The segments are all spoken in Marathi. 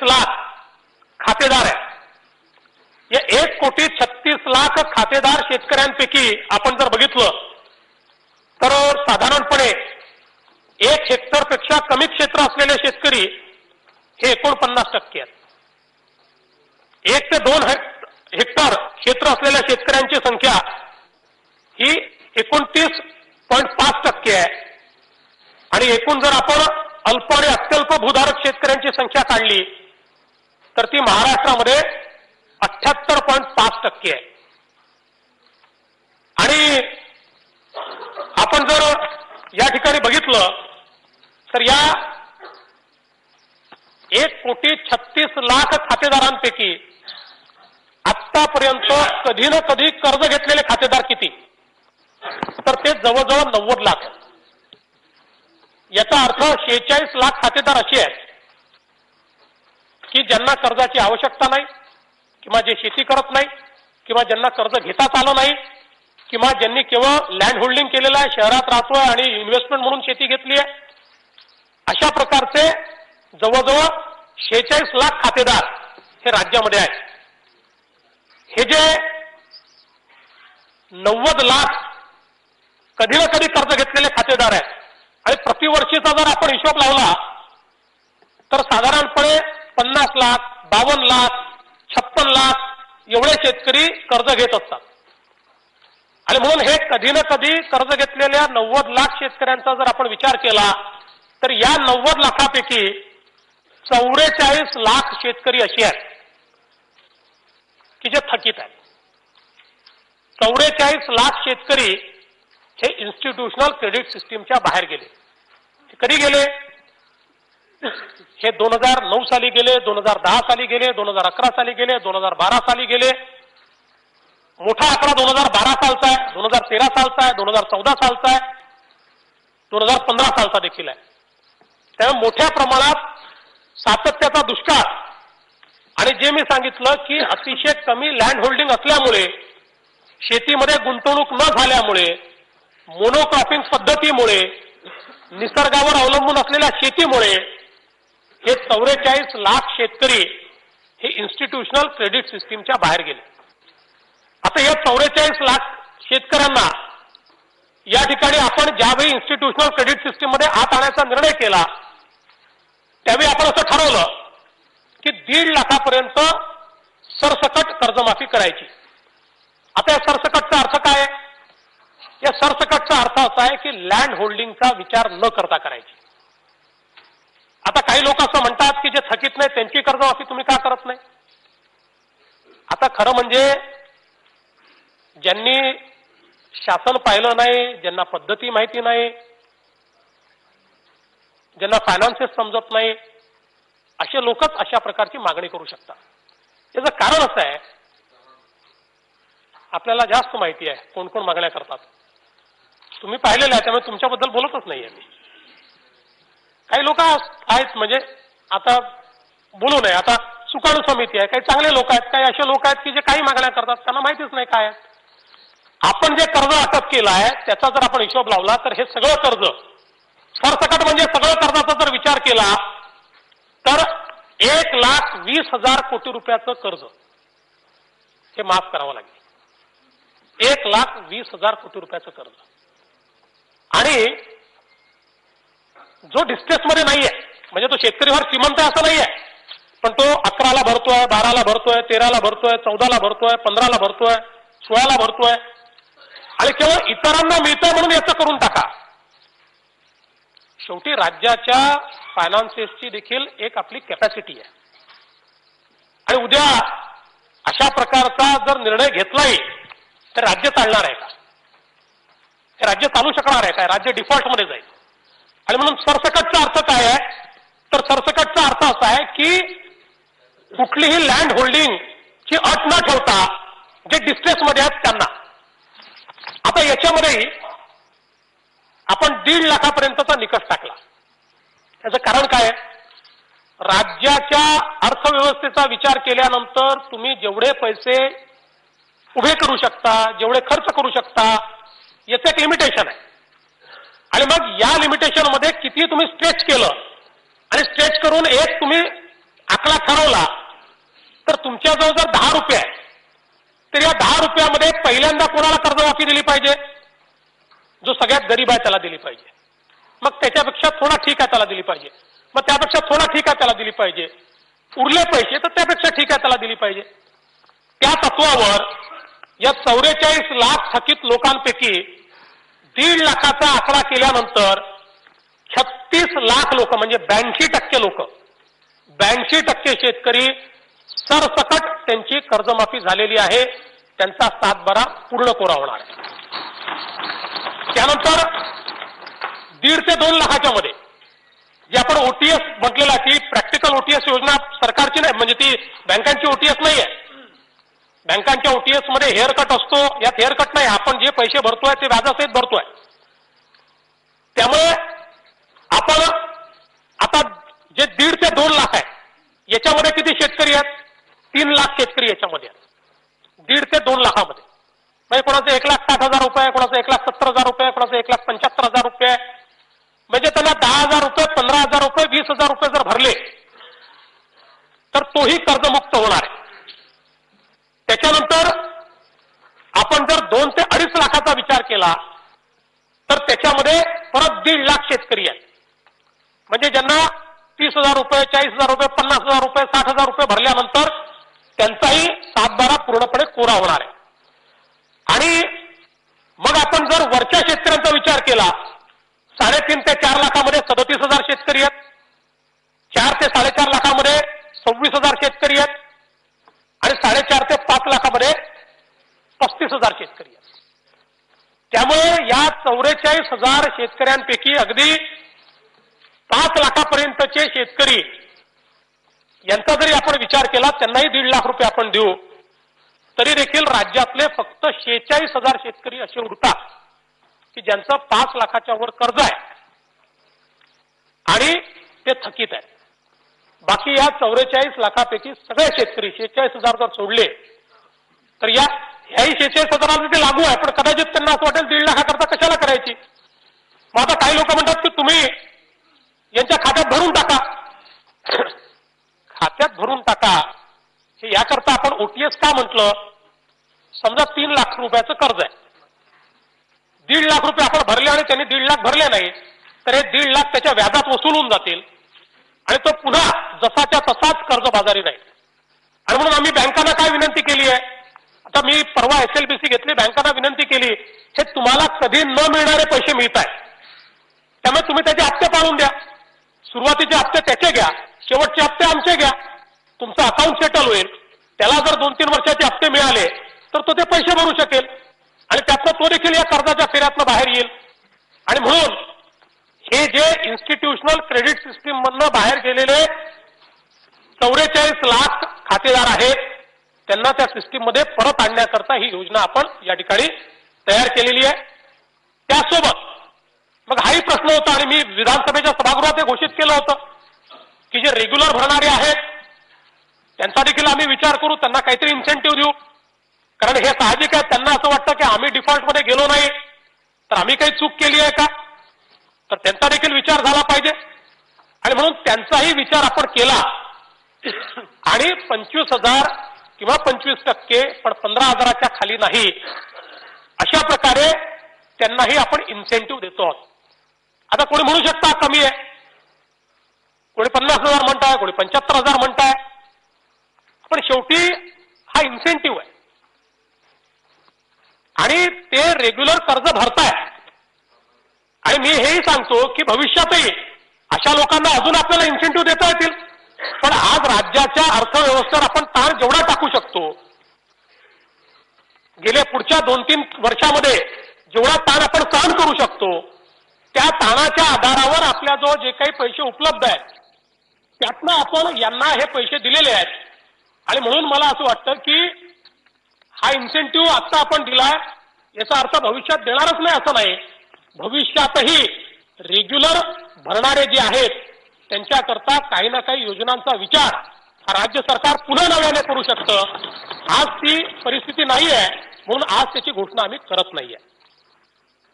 एक कोटी छत्तीस लाख खातेदार आहे. या एक कोटी छत्तीस लाख खातेदार शेतकऱ्यांपैकी आपण जर बघितलं तर साधारणपणे एक हेक्टरपेक्षा कमी क्षेत्र असलेले शेतकरी हे एकोणपन्नास टक्के आहेत. एक ते दोन हेक्टर क्षेत्र असलेल्या शेतकऱ्यांची संख्या ही एकोणतीस पॉईंट पाच टक्के आहे. आणि एकूण जर आपण अल्प आणि अत्यल्प भूधारक शेतकऱ्यांची संख्या काढली तर ती महाराष्ट्रामध्ये अठ्याहत्तर पॉईंट पाच टक्के आहे. आणि आपण जर या ठिकाणी बघितलं तर या एक कोटी छत्तीस लाख खातेदारांपैकी आतापर्यंत कधी ना कधी कर्ज घेतलेले खातेदार किती? तर ते जवळजवळ नव्वद लाख याचा अर्थ शेहेचाळीस लाख खातेदार असे आहेत. की ज्यांना कर्जाची आवश्यकता नाही किंवा जे शेती करत नाही किंवा ज्यांना कर्ज घेताच आलं नाही किंवा ज्यांनी केवळ लँड होल्डिंग केलेलं आहे शहरात राहतोय आणि इन्व्हेस्टमेंट म्हणून शेती घेतली आहे अशा प्रकारचे जवळजवळ शेहेचाळीस लाख खातेदार हे राज्यामध्ये आहेत. हे जे नव्वद लाख कधी ना कधी कर्ज घेतलेले खातेदार आहेत. आणि प्रतिवर्षीचा जर आपण हिशोब लावला तर साधारणपणे पन्नास लाख बावन्न लाख छप्पन लाख एवढे शेतकरी कर्ज घेत असतात. आणि म्हणून हे कधी ना कधी कर्ज घेतलेल्या नव्वद लाख शेतकऱ्यांचा जर आपण विचार केला तर या नव्वद लाखापैकी चौवेचाळीस लाख शेतकरी असे आहेत की जे थकीत आहेत. चौवेचाळीस लाख शेतकरी हे इन्स्टिट्यूशनल क्रेडिट सिस्टीमच्या बाहेर गेले. कधी गेले? हे दोन हजार नऊ साली गेले दोन हजार दहा साली गेले दोन हजार अकरा साली गेले दोन हजार बारा साली गेले. मोठा आकडा दोन हजार बारा सालचा आहे दोन हजार तेरा सालचा आहे दोन हजार चौदा सालचा आहे दोन हजार पंधरा सालचा देखील आहे. त्यामुळे मोठ्या प्रमाणात सातत्याचा दुष्काळ. आणि जे मी सांगितलं की अतिशय कमी लँड होल्डिंग असल्यामुळे शेतीमध्ये गुंतवणूक न झाल्यामुळे मोनोक्रॉपिंग पद्धतीमुळे निसर्गावर अवलंबून असलेल्या शेतीमुळे हे चौवेचाळीस लाख शेतकरी हे इन्स्टिट्यूशनल क्रेडिट सिस्टीमच्या बाहेर गेले. आता या चौवेचाळीस लाख शेतकऱ्यांना या ठिकाणी आपण ज्यावेळी इन्स्टिट्यूशनल क्रेडिट सिस्टीममध्ये आत आणायचा निर्णय केला त्यावेळी आपण असं ठरवलं की दीड लाखापर्यंत सरसकट कर्जमाफी करायची. आता या सरसकटचा अर्थ काय आहे? या सरसकटचा अर्थ असा आहे की लँड होल्डिंगचा विचार न करता करायची. आता काही लोक असं म्हणतात की जे थकीत नाही त्यांची कर्जमाफी तुम्ही का करत नाही? आता खरं म्हणजे ज्यांनी शासन पाहिलं नाही ज्यांना पद्धती माहिती नाही ज्यांना फायनान्सेस समजत नाही असे लोकच अशा प्रकारची मागणी करू शकतात. याचं कारण असं आहे आपल्याला जास्त माहिती आहे कोण कोण मागण्या करतात. तुम्ही पाहिलेलं आहे त्यामुळे तुमच्याबद्दल बोलतच नाहीये मी. काही लोक आहेत म्हणजे आता बोलू नये. आता सुकाणू समिती आहे काही चांगले लोक आहेत काही असे लोक आहेत की जे काही मागण्या करतात त्यांना माहितीच नाही काय आपण जे कर्ज अटक केलं आहे त्याचा जर आपण हिशोब लावला तर हे सगळं कर्ज सरसकट म्हणजे सगळं कर्जाचा जर विचार केला तर एक लाख वीस हजार कोटी रुपयाचं कर्ज हे माफ करावं लागेल. एक लाख वीस हजार कोटी रुपयाचं कर्ज. आणि जो डिस्ट्रेसमध्ये नाहीये म्हणजे तो शेतकरी फार श्रीमंत आहे असं नाहीये. पण तो अकराला भरतोय बाराला भरतोय तेराला भरतोय चौदाला भरतोय पंधराला भरतोय सोळाला भरतोय. आणि केवळ इतरांना मिळतंय म्हणून याचं करून टाका. शेवटी राज्याच्या फायनान्सेसची देखील एक आपली कॅपॅसिटी आहे. आणि उद्या अशा प्रकारचा जर निर्णय घेतलाही तर राज्य चालणार आहे का? हे राज्य चालू शकणार आहे काय राज्य डिफॉल्टमध्ये जाईल. आणि म्हणून सरसकटचा अर्थ काय आहे? तर सरसकटचा अर्थ असा आहे की कुठलीही लँड होल्डिंग ची अट न ठेवता जे डिस्ट्रेसमध्ये आहेत त्यांना. आता याच्यामध्येही आपण दीड लाखापर्यंतचा निकष टाकला. त्याचं कारण काय आहे? राज्याच्या अर्थव्यवस्थेचा विचार केल्यानंतर तुम्ही जेवढे पैसे उभे करू शकता जेवढे खर्च करू शकता याचं एक लिमिटेशन आहे. आणि मग या लिमिटेशनमध्ये किती तुम्ही स्ट्रेच केलं? आणि स्ट्रेच करून एक तुम्ही आकडा ठरवला तर तुमच्याजवळ जर दहा रुपये आहे तर या दहा रुपयामध्ये पहिल्यांदा कोणाला कर्जमाफी दिली पाहिजे? जो सगळ्यात गरीब आहे त्याला दिली पाहिजे. मग त्याच्यापेक्षा थोडा ठीक आहे त्याला दिली पाहिजे. मग त्यापेक्षा थोडा ठीक आहे त्याला दिली पाहिजे. उरले पैसे तर त्यापेक्षा ठीक आहे त्याला दिली पाहिजे. त्या तत्वावर या चौवेचाळीस लाख थकीत लोकांपैकी दीड लाखाचा आकडा केल्यानंतर छत्तीस लाख लोक म्हणजे ब्याऐंशी टक्के लोक ब्याऐंशी टक्के शेतकरी सरसकट त्यांची कर्जमाफी झालेली आहे. त्यांचा सातबारा पूर्ण कोरा होणार आहे. त्यानंतर दीड ते दोन लाखाच्या मध्ये जे आपण ओटीएस म्हटलेला आहे की प्रॅक्टिकल ओटीएस योजना सरकारची नाही म्हणजे ती बँकांची ओटीएस नाही आहे बँकांच्या ओटीएसमध्ये हेअर कट असतो यात हेअर कट नाही आपण जे पैसे भरतोय ते व्याजासहित भरतोय. त्यामुळे आपण आता जे दीड ते दोन लाख आहे याच्यामध्ये किती शेतकरी आहेत? तीन लाख शेतकरी याच्यामध्ये आहेत. दीड ते दोन लाखामध्ये. म्हणजे कोणाचं एक लाख साठ हजार रुपये कोणाचं एक लाख सत्तर हजार रुपये कोणाचं एक लाख पंच्याहत्तर हजार रुपये. म्हणजे त्यांना दहा हजार रुपये पंधरा हजार रुपये वीस हजार रुपये जर भरले तर तोही कर्जमुक्त होणार आहे त्याच्यानंतर आपण जर दोन ते अडीच लाखाचा विचार केला तर त्याच्यामध्ये परत दीड लाख शेतकरी आहेत. म्हणजे ज्यांना तीस हजार रुपये चाळीस हजार रुपये पन्नास हजार रुपये साठ हजार रुपये भरल्यानंतर त्यांचाही सातबारा पूर्णपणे कोरा होणार आहे. आणि मग आपण जर वरच्या शेतकऱ्यांचा विचार केला साडेतीन ते चार लाखामध्ये सदतीस हजार शेतकरी आहेत. चार ते साडेचार लाखामध्ये सव्वीस हजार शेतकरी आहेत. आणि साडेचार पस्तीस हजार शेतकरी आहेत. त्यामुळे या चौवेचाळीस हजार शेतकऱ्यांपैकी अगदी पाच लाखापर्यंतचे शेतकरी यांचा जरी आपण विचार केला त्यांनाही दीड लाख रुपये आपण देऊ तरी देखील राज्यातले फक्त शेहेचाळीस हजार शेतकरी असे उरतात की ज्यांचं पाच लाखाच्या वर कर्ज आहे. आणि ते थकीत आहे बाकी या चौवेचाळीस लाखापैकी सगळे शेतकरी शेहेचाळीस हजार जर सोडले तर या ह्याही शेहेचाळीस हजाराला ते लागू आहे पण कदाचित त्यांना असं वाटेल दीड लाखाकरता कशाला करायची? मग आता काही लोक म्हणतात की तुम्ही यांच्या खात्यात भरून टाका. खात्यात भरून टाका. हे याकरता आपण ओटीएस का म्हटलं? समजा तीन लाख रुपयाचं कर्ज आहे. दीड लाख रुपये आपण भरले आणि त्यांनी दीड लाख भरले नाही तर हे दीड लाख त्याच्या व्याजात वसूल होऊन जातील. आणि तो पुन्हा जसाच्या तसाच कर्जबाजारी राहील आणि म्हणून आम्ही बँकांना काय विनंती केली आहे आता मी परवा एसएलबीसी घेतली बँकांना विनंती केली हे तुम्हाला कधी न मिळणारे पैसे मिळत आहेत. त्यामुळे तुम्ही त्याचे हप्ते पाळून द्या. सुरुवातीचे हप्ते त्याचे घ्या शेवटचे हप्ते आमचे घ्या. तुमचं अकाउंट सेटल होईल. त्याला जर दोन तीन वर्षाचे हप्ते मिळाले तर तो ते पैसे भरू शकेल. आणि त्यातनं तो देखील या कर्जाच्या फेऱ्यातनं बाहेर येईल. आणि म्हणून हे जे इन्स्टिट्यूशनल क्रेडिट सिस्टीम मधनं बाहेर गेलेले चौवेचाळीस लाख खातेदार आहेत त्यांना त्या सिस्टीममध्ये परत आणण्याकरता ही योजना आपण या ठिकाणी तयार केलेली आहे. त्यासोबत मग हाही प्रश्न होता आणि मी विधानसभेच्या सभागृहात हे घोषित केलं होतं की जे रेग्युलर भरणारे आहेत त्यांचा देखील आम्ही विचार करू त्यांना काहीतरी इन्सेंटिव्ह देऊ. कारण हे साहजिक आहे त्यांना असं वाटतं की आम्ही डिफॉल्टमध्ये गेलो नाही. तर आम्ही काही चूक केली आहे का? तर त्यांचा देखील विचार झाला पाहिजे. आणि म्हणून त्यांचाही विचार आपण केला. आणि पंचवीस हजार किंवा पंचवीस टक्के पण पंधरा हजाराच्या खाली नाही. अशा प्रकारे त्यांनाही आपण इन्सेंटिव्ह देतो. आहोत आता कोणी म्हणू शकता कमी आहे. कोणी पन्नास हजार म्हणताय कोणी पंच्याहत्तर हजार म्हणताय. पण शेवटी हा इन्सेंटिव्ह आहे. आणि ते रेग्युलर कर्ज भरताय. आणि मी हेही सांगतो की भविष्यातही अशा लोकांना अजून आपल्याला इन्सेंटिव्ह देता येतील. पण आज राज्याच्या अर्थव्यवस्थेवर आपण ताण जेवढा टाकू शकतो गेल्या पुढच्या दोन तीन वर्षामध्ये जेवढा ताण आपण सहन करू शकतो त्या ताणाच्या आधारावर आपल्याजवळ जे काही पैसे उपलब्ध आहेत त्यातनं आपण यांना हे पैसे दिलेले आहेत. आणि म्हणून मला असं वाटतं की हा इन्सेंटिव्ह आता आपण दिलाय याचा अर्थ भविष्यात देणारच नाही असं नाही. भविष्यातही रेग्युलर भरणारे जे आहेत त्यांच्याकरता काही ना काही योजनांचा विचार हा राज्य सरकार पुन्हा नव्याने करू शकतं. आज ती परिस्थिती नाही आहे म्हणून आज त्याची घोषणा आम्ही करत नाहीये.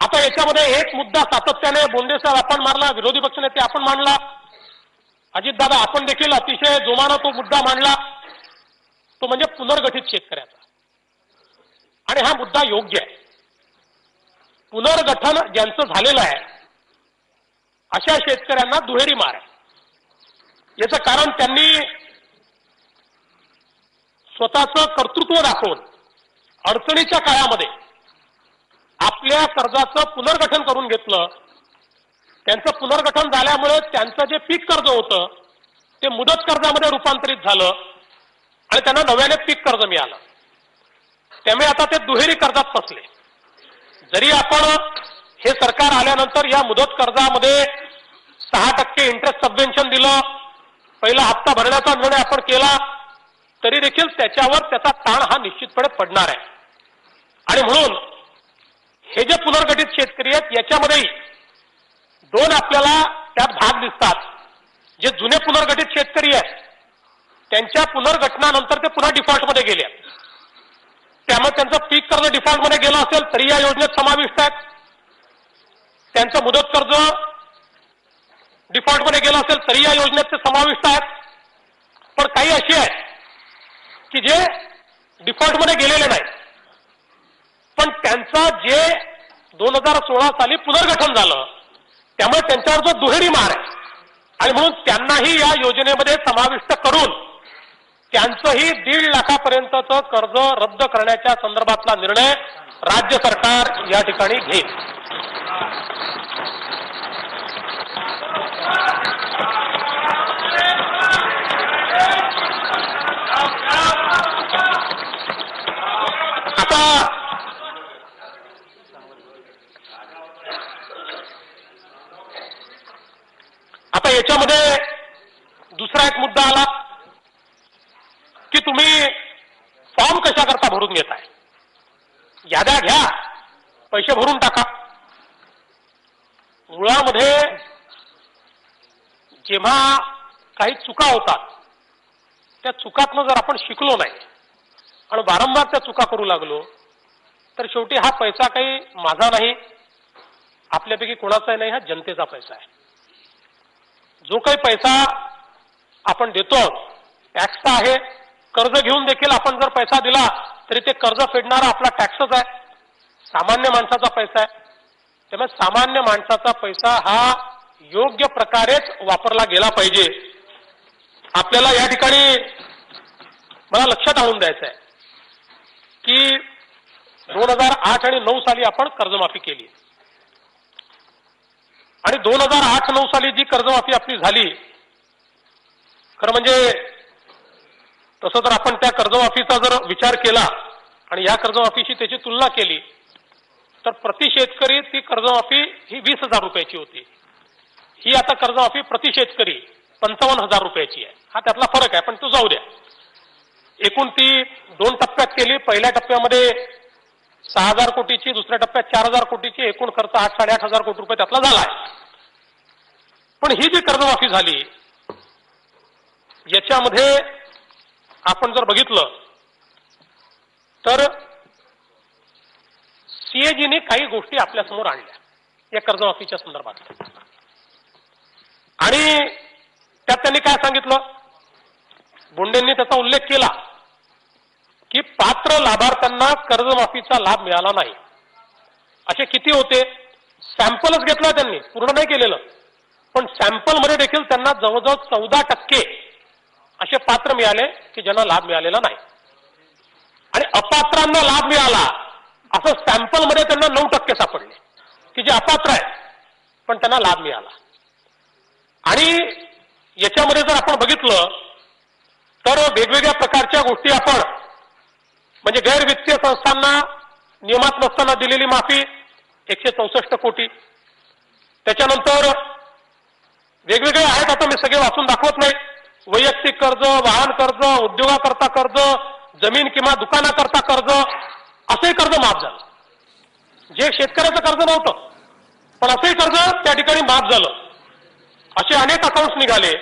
आता याच्यामध्ये एक मुद्दा सातत्याने बोंडे साहेब आपण मारला विरोधी पक्षनेते आपण मांडला अजितदादा आपण देखील अतिशय जोमानं तो मुद्दा मांडला. तो म्हणजे पुनर्गठित शेतकऱ्याचा. आणि हा मुद्दा योग्य आहे. पुनर्गठन ज्यांचं झालेलं आहे अशा शेतकऱ्यांना दुहेरी मार आहे. याचं कारण त्यांनी स्वतःचं कर्तृत्व दाखवून अडचणीच्या काळामध्ये आपल्या कर्जाचं पुनर्गठन करून घेतलं. त्यांचं पुनर्गठन झाल्यामुळे त्यांचं जे पीक कर्ज होतं ते मुदत कर्जामध्ये रूपांतरित झालं आणि त्यांना नव्याने पीक कर्ज मिळालं. त्यामुळे आता ते दुहेरी कर्जात फसले. जरी आपण हे सरकार आल्यानंतर या मुदत कर्जामध्ये सहा टक्के इंटरेस्ट सबवेन्शन दिलं पहिला हप्ता भरण्याचा निर्णय आपण केला तरी देखील त्याच्यावर त्याचा ताण हा निश्चितपणे पडणार आहे. आणि म्हणून हे जे पुनर्गठित शेतकरी आहेत याच्यामध्येही दोन आपल्याला त्यात भाग दिसतात. जे जुने पुनर्गठित शेतकरी आहेत त्यांच्या पुनर्गठनानंतर ते पुन्हा डिफॉल्टमध्ये गेले आहेत. त्यामुळे त्यांचं पीक कर्ज डिफॉल्टमध्ये गेलं असेल तरी या योजनेत समाविष्ट आहेत. त्यांचं मुदत कर्ज डिफॉल्टमध्ये गेलं असेल तरी या योजनेत ते समाविष्ट आहेत. पण काही अशी आहेत की जे डिफॉल्टमध्ये गेलेले नाही. पण त्यांचा जे दोन हजार सोळा साली पुनर्गठन झालं त्यामुळे त्यांच्यावर जो दुहेरी मार आहे आणि म्हणून त्यांनाही या योजनेमध्ये समाविष्ट करून त्यांचंही दीड लाखापर्यंतचं कर्ज रद्द करण्याच्या संदर्भातला निर्णय राज्य सरकार या ठिकाणी घेईल. आता आता याच्यामध्ये दुसरा एक मुद्दा आला की तुम्ही फॉर्म कशा करता भरून घेताय याद्या घ्या पैसे भरून टाका. मुळामध्ये जेव्हा काही चुका होतात त्या चुकातनं जर आपण शिकलो नाही आणि वारंवार त्या चुका करू लागलो तर शेवटी हा पैसा काही माझा नाही आपल्यापैकी कोणाचाही नाही हा जनतेचा पैसा आहे. जो काही पैसा आपण देतो टॅक्सचा आहे कर्ज घेऊन देखील आपण जर पैसा दिला तरी ते कर्ज फेडणारा आपला टॅक्सच आहे सामान्य माणसाचा पैसा आहे. त्यामुळे सामान्य माणसाचा पैसा हा योग्य प्रकारेच वापरला गेला पाहिजे. आपल्याला या ठिकाणी मला लक्षात आणून द्यायचं आहे की दोन हजार आठ आणि नऊ साली आपण कर्जमाफी केली. आणि दोन हजार आठ नऊ साली जी कर्जमाफी आपली झाली खरं म्हणजे तसं तर आपण त्या कर्जमाफीचा जर विचार केला आणि या कर्जमाफीशी त्याची तुलना केली तर प्रति शेतकरी ती कर्जमाफी ही वीस हजार रुपयाची होती. ही आता कर्जमाफी प्रति शेतकरी पंचावन्न हजार रुपयाची आहे. हा त्यातला फरक आहे पण तो जाऊ द्या. एकूण ती दोन टप्प्यात केली पहिल्या टप्प्यामध्ये सहा हजार कोटीची दुसऱ्या टप्प्यात चार हजार कोटीची एकूण खर्च आठ साडेआठ हजार कोटी रुपये त्यातला झाला आहे. पण ही जी कर्जमाफी झाली याच्यामध्ये आपण जर बघितलं तर सीएजीने काही गोष्टी आपल्यासमोर आणल्या या कर्जमाफीच्या संदर्भात आणि त्यात त्यांनी काय सांगितलं? बोंडेंनी त्याचा उल्लेख केला की पात्र लाभार्थ्यांना कर्जमाफीचा लाभ मिळाला नाही. असे किती होते? सॅम्पलच घेतला त्यांनी पूर्ण नाही केलेलं. पण सॅम्पलमध्ये देखील त्यांना जवळजवळ चौदा टक्के असे पात्र मिळाले की ज्यांना लाभ मिळालेला नाही. आणि अपात्रांना लाभ मिळाला असं सॅम्पलमध्ये त्यांना नऊ टक्के सापडले की जे अपात्र आहे पण त्यांना लाभ मिळाला. आणि याच्यामध्ये जर आपण बघितलं तर वेगवेगळ्या प्रकारच्या गोष्टी आपण म्हणजे गैर वित्तीय संस्थांना नियमात नसताना दिलेली माफी एकशे चौसष्ट कोटी. त्याच्यानंतर वेगवेगळे आहेत आता मी सगळे वाचून दाखवत नाही. वैयक्तिक कर्ज वाहन कर्ज उद्योगाकरता कर्ज जमीन किंवा दुकानाकरता कर्ज असंही कर्ज माफ झालं. जे शेतकऱ्याचं कर्ज नव्हतं पण असंही कर्ज त्या ठिकाणी माफ झालं. असे अनेक अकाउंट्स निघाले.